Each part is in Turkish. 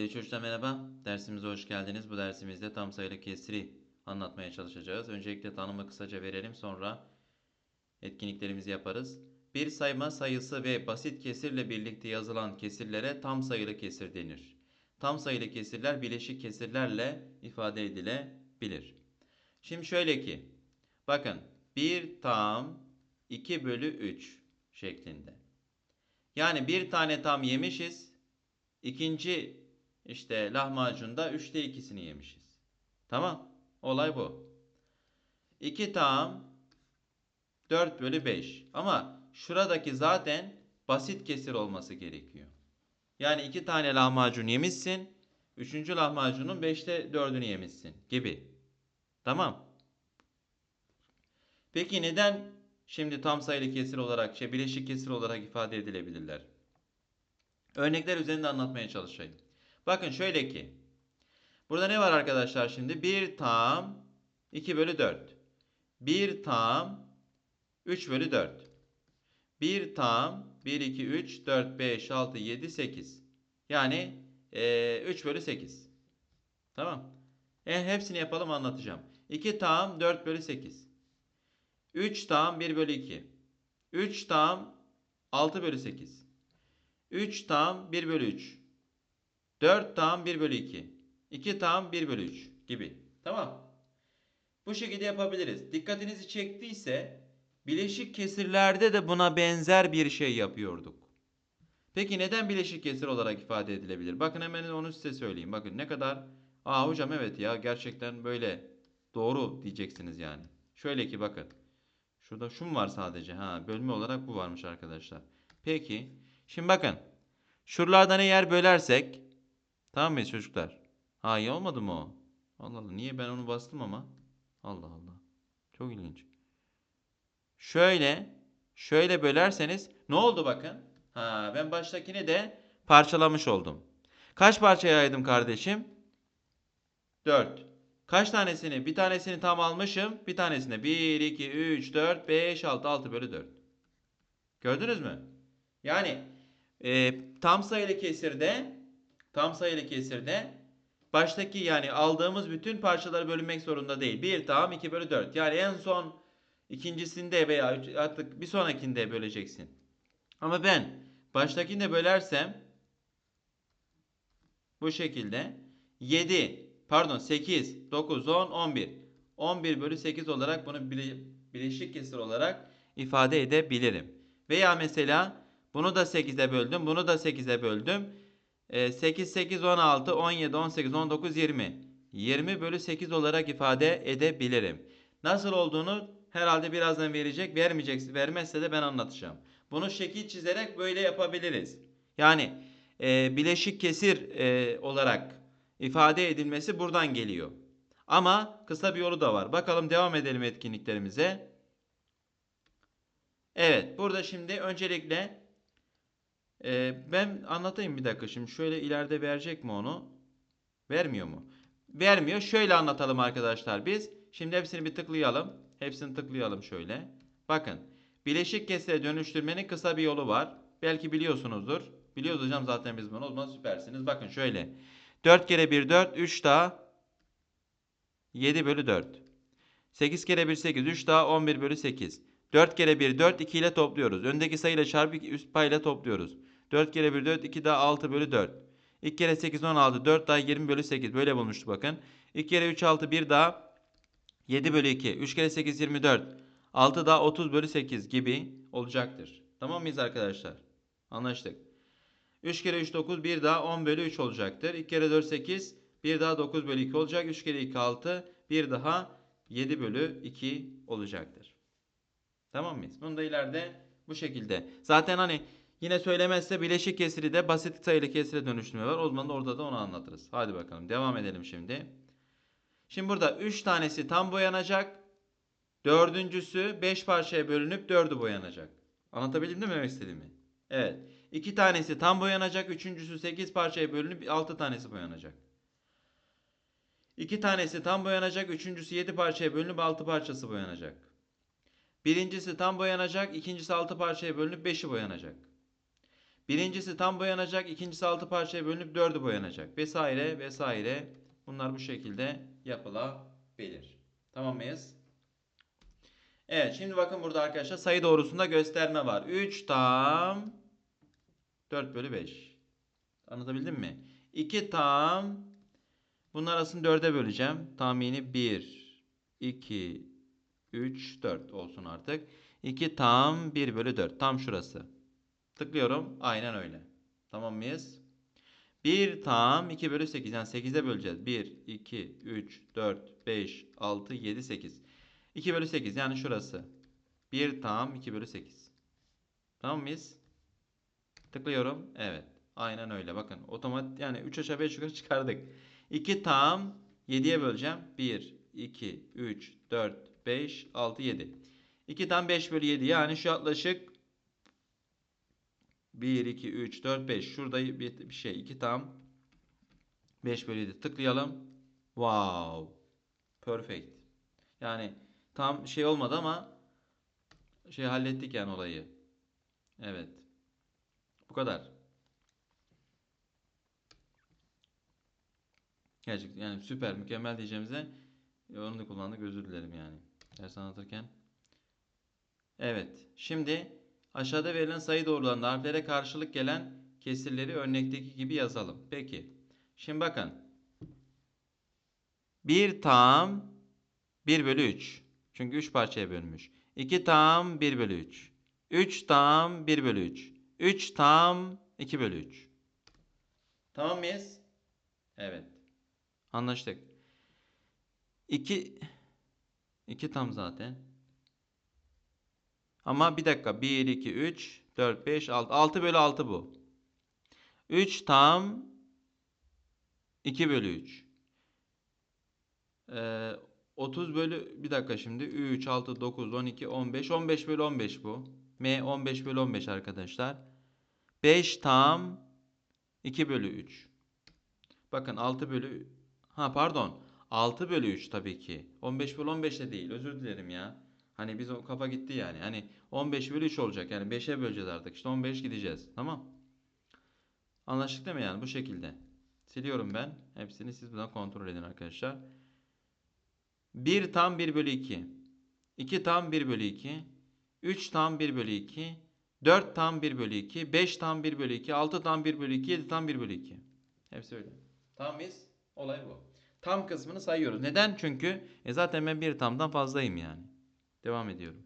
Sevgili çocuklar merhaba. Dersimize hoş geldiniz. Bu dersimizde tam sayılı kesri anlatmaya çalışacağız. Öncelikle tanımı kısaca verelim sonra etkinliklerimizi yaparız. Bir sayma sayısı ve basit kesirle birlikte yazılan kesirlere tam sayılı kesir denir. Tam sayılı kesirler bileşik kesirlerle ifade edilebilir. Şimdi şöyle ki bakın 1 tam 2 bölü 3 şeklinde. Yani bir tane tam yemişiz. İkinci işte lahmacunda üçte ikisini yemişiz. Tamam. Olay bu. 2 tam 4 bölü 5. Ama şuradaki zaten basit kesir olması gerekiyor. Yani iki tane lahmacun yemişsin. Üçüncü lahmacunun 5'te 4'ünü yemişsin gibi. Tamam. Peki neden şimdi tam sayılı kesir olarak, şey bileşik kesir olarak ifade edilebilirler? Örnekler üzerinde anlatmaya çalışayım. Bakın şöyle ki. Burada ne var arkadaşlar şimdi? 1 tam 2 bölü 4. 1 tam 3 bölü 4. 1 tam 1, 2, 3, 4, 5, 6, 7, 8. Yani eee 3 bölü 8. Tamam. E, hepsini yapalım anlatacağım. 2 tam 4 bölü 8. 3 tam 1 bölü 2. 3 tam 6 bölü 8. 3 tam 1 bölü 3. 4 tam 1 bölü 2. 2 tam 1 bölü 3 gibi. Tamam. Bu şekilde yapabiliriz. Dikkatinizi çektiyse bileşik kesirlerde de buna benzer bir şey yapıyorduk. Peki neden bileşik kesir olarak ifade edilebilir? Bakın hemen onu size söyleyeyim. Bakın ne kadar Aa hocam evet ya gerçekten böyle doğru diyeceksiniz yani. Şöyle ki bakın. Şurada şu mu var sadece? Ha bölme olarak bu varmış arkadaşlar. Peki. Şimdi bakın. Şuralardan eğer bölersek tamam mı çocuklar? Ha iyi olmadı mı o? Allah Allah niye ben onu bastım ama? Allah Allah. Çok ilginç. Şöyle şöyle bölerseniz ne oldu bakın? Ha ben baştakini de parçalamış oldum. Kaç parçaya ayırdım kardeşim? 4. Kaç tanesini? Bir tanesini tam almışım. Bir tanesine 1, 2, 3, 4, 5, 6, 6 bölü 4. Gördünüz mü? Yani e, tam sayılı kesirde tam sayılı kesirde baştaki yani aldığımız bütün parçaları bölünmek zorunda değil. 1 tam 2 bölü 4. Yani en son ikincisinde veya artık bir sonrakinde böleceksin. Ama ben baştakinde bölersem bu şekilde 7 pardon 8 9 10 11 11 bölü 8 olarak bunu bile- bileşik kesir olarak ifade edebilirim. Veya mesela bunu da 8'e böldüm bunu da 8'e böldüm. Ee, 8 8 16 17 18 19 20 20 bölü 8 olarak ifade edebilirim. Nasıl olduğunu herhalde birazdan verecek. Vermeyecek, vermezse de ben anlatacağım. Bunu şekil çizerek böyle yapabiliriz. Yani e, bileşik kesir e, olarak ifade edilmesi buradan geliyor. Ama kısa bir yolu da var. Bakalım devam edelim etkinliklerimize. Evet, burada şimdi öncelikle e, ben anlatayım bir dakika. Şimdi şöyle ileride verecek mi onu? Vermiyor mu? Vermiyor. Şöyle anlatalım arkadaşlar biz. Şimdi hepsini bir tıklayalım. Hepsini tıklayalım şöyle. Bakın. Bileşik kesire dönüştürmenin kısa bir yolu var. Belki biliyorsunuzdur. Biliyoruz hocam zaten biz bunu. O zaman süpersiniz. Bakın şöyle. 4 kere 1 4. 3 daha 7 bölü 4. 8 kere 1 8. 3 daha 11 bölü 8. 4 kere 1 4. 2 ile topluyoruz. Öndeki sayıyla çarpı üst payla topluyoruz. 4 kere 1 4. 2 daha 6 bölü 4. 2 kere 8 16. 4 daha 20 bölü 8. Böyle bulmuştuk bakın. 2 kere 3 6 1 daha 7 bölü 2. 3 kere 8 24. 6 daha 30 bölü 8 gibi olacaktır. Tamam mıyız arkadaşlar? Anlaştık. 3 kere 3 9 1 daha 10 bölü 3 olacaktır. 2 kere 4 8 1 daha 9 bölü 2 olacak. 3 kere 2 6 1 daha 7 bölü 2 olacaktır. Tamam mıyız? Bunu da ileride bu şekilde. Zaten hani yine söylemezse bileşik kesiri de basit sayılı kesire dönüştürme var. O zaman da orada da onu anlatırız. Hadi bakalım devam edelim şimdi. Şimdi burada 3 tanesi tam boyanacak. Dördüncüsü 5 parçaya bölünüp 4'ü boyanacak. Anlatabildim değil mi demek istediğimi? Evet. 2 tanesi tam boyanacak. Üçüncüsü 8 parçaya bölünüp 6 tanesi boyanacak. 2 tanesi tam boyanacak. Üçüncüsü 7 parçaya bölünüp 6 parçası boyanacak. Birincisi tam boyanacak. ikincisi 6 parçaya bölünüp 5'i boyanacak. Birincisi tam boyanacak, ikincisi altı parçaya bölünüp dördü boyanacak vesaire vesaire. Bunlar bu şekilde yapılabilir. Tamam mıyız? Evet şimdi bakın burada arkadaşlar sayı doğrusunda gösterme var. 3 tam 4 bölü 5. Anlatabildim mi? 2 tam bunlar arasını 4'e böleceğim. Tahmini 1, 2, 3, 4 olsun artık. 2 tam 1 bölü 4. Tam şurası. Tıklıyorum. Aynen öyle. Tamam mıyız? 1 tam 2 bölü 8. Yani 8'e böleceğiz. 1, 2, 3, 4, 5, 6, 7, 8. 2 bölü 8 yani şurası. 1 tam 2 bölü 8. Tamam mıyız? Tıklıyorum. Evet. Aynen öyle. Bakın otomatik yani 3 aşağı 5 yukarı çıkardık. 2 tam 7'ye böleceğim. 1, 2, 3, 4, 5, 6, 7. 2 tam 5 bölü 7 yani şu yaklaşık 1, 2, 3, 4, 5. Şurada bir, şey. 2 tam 5 bölü 7. Tıklayalım. Wow. Perfect. Yani tam şey olmadı ama şey hallettik yani olayı. Evet. Bu kadar. Gerçekten yani süper mükemmel diyeceğimize e, onu da kullandık özür dilerim yani. Ders anlatırken. Evet. Şimdi aşağıda verilen sayı doğrularında harflere karşılık gelen kesirleri örnekteki gibi yazalım. Peki. Şimdi bakın. 1 tam 1 bölü 3. Çünkü 3 parçaya bölünmüş. 2 tam 1 bölü 3. 3 tam 1 bölü 3. 3 tam 2 bölü 3. Tamam mıyız? Evet. Anlaştık. 2 2 tam zaten. Ama bir dakika. 1, 2, 3, 4, 5, 6. 6 bölü 6 bu. 3 tam 2 bölü 3. Ee, 30 bölü bir dakika şimdi 3 6 9 12 15 15 bölü 15 bu. M 15 bölü 15 arkadaşlar. 5 tam 2 bölü 3. Bakın 6 bölü ha pardon 6 bölü 3 tabii ki. 15 bölü 15 de değil. Özür dilerim ya. Hani biz o kafa gitti yani. Hani 15 bölü 3 olacak. Yani 5'e böleceğiz artık. İşte 15 gideceğiz. Tamam. Anlaştık değil mi yani? Bu şekilde. Siliyorum ben. Hepsini siz buradan kontrol edin arkadaşlar. 1 tam 1 bölü 2. 2 tam 1 bölü 2. 3 tam 1 bölü 2. 4 tam 1 bölü 2. 5 tam 1 bölü 2. 6 tam 1 bölü 2. 7 tam 1 bölü 2. Hepsi öyle. Mıyız? Olay bu. Tam kısmını sayıyoruz. Neden? Çünkü e zaten ben 1 tamdan fazlayım yani. Devam ediyorum.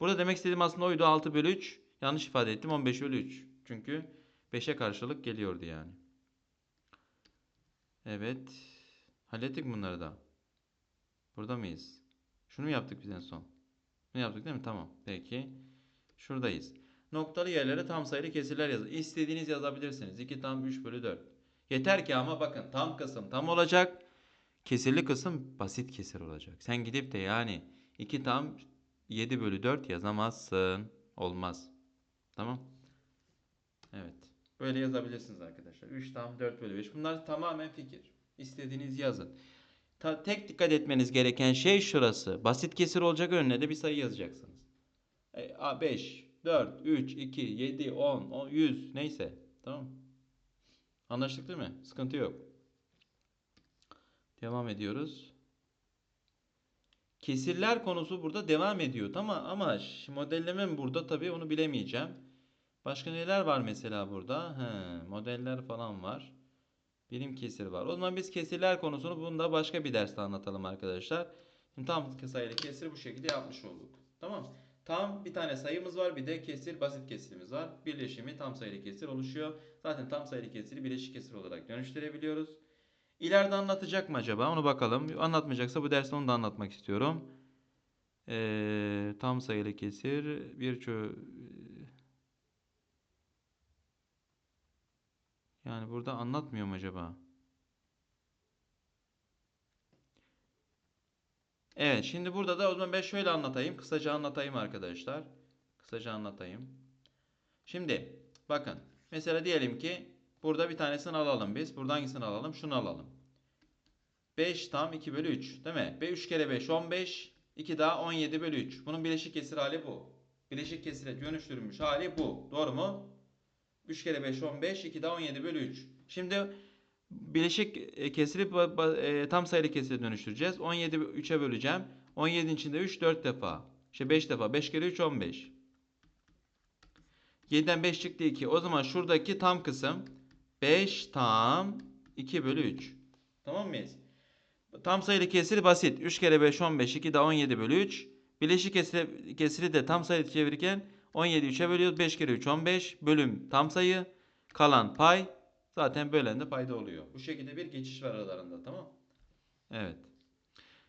Burada demek istediğim aslında oydu 6 bölü 3. Yanlış ifade ettim 15 bölü 3. Çünkü 5'e karşılık geliyordu yani. Evet. Hallettik bunları da. Burada mıyız? Şunu mu yaptık biz en son? Bunu yaptık değil mi? Tamam. Peki. Şuradayız. Noktalı yerlere tam sayılı kesirler yazın. İstediğiniz yazabilirsiniz. 2 tam 3 bölü 4. Yeter ki ama bakın tam kısım tam olacak. Kesirli kısım basit kesir olacak. Sen gidip de yani 2 tam 7 bölü 4 yazamazsın. Olmaz. Tamam. Evet. Böyle yazabilirsiniz arkadaşlar. 3 tam 4 bölü 5. Bunlar tamamen fikir. İstediğiniz yazın. Ta- tek dikkat etmeniz gereken şey şurası. Basit kesir olacak önüne de bir sayı yazacaksınız. E, a, 5, 4, 3, 2, 7, 10, 10, 100 neyse. Tamam. Anlaştık değil mi? Sıkıntı yok. Devam ediyoruz. Kesirler konusu burada devam ediyor. Tamam ama ş- modellemem burada tabii onu bilemeyeceğim. Başka neler var mesela burada? He, modeller falan var. Birim kesir var. O zaman biz kesirler konusunu bunda başka bir derste anlatalım arkadaşlar. Şimdi tam sayılı kesir bu şekilde yapmış olduk. Tamam. Tam bir tane sayımız var. Bir de kesir basit kesirimiz var. Birleşimi tam sayılı kesir oluşuyor. Zaten tam sayılı kesiri bileşik kesir olarak dönüştürebiliyoruz. İleride anlatacak mı acaba? Onu bakalım. Anlatmayacaksa bu derste onu da anlatmak istiyorum. Ee, tam sayılı kesir birçok Yani burada anlatmıyor mu acaba? Evet, şimdi burada da o zaman ben şöyle anlatayım. Kısaca anlatayım arkadaşlar. Kısaca anlatayım. Şimdi bakın. Mesela diyelim ki burada bir tanesini alalım biz. Buradan hangisini alalım? Şunu alalım. 5 tam 2 bölü 3. Değil mi? 3 kere 5 15. 2 daha 17 bölü 3. Bunun bileşik kesir hali bu. Bileşik kesire dönüştürülmüş hali bu. Doğru mu? 3 kere 5 15. 2 daha 17 bölü 3. Şimdi bileşik e, kesiri e, tam sayılı kesire dönüştüreceğiz. 17 3'e böleceğim. 17'nin içinde 3 4 defa. İşte 5 defa. 5 kere 3 15. 7'den 5 çıktı 2. O zaman şuradaki tam kısım 5 tam 2 bölü 3. Tamam mıyız? Tam sayılı kesiri basit. 3 kere 5 15. 2 daha 17 bölü 3. Bileşik kesiri, kesiri de tam sayı çevirirken 17 3'e bölüyoruz. 5 kere 3 15. Bölüm tam sayı. Kalan pay. Zaten bölen de payda oluyor. Bu şekilde bir geçiş var aralarında tamam Evet.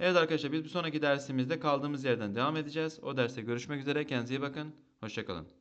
Evet arkadaşlar biz bir sonraki dersimizde kaldığımız yerden devam edeceğiz. O derste görüşmek üzere. Kendinize iyi bakın. Hoşçakalın.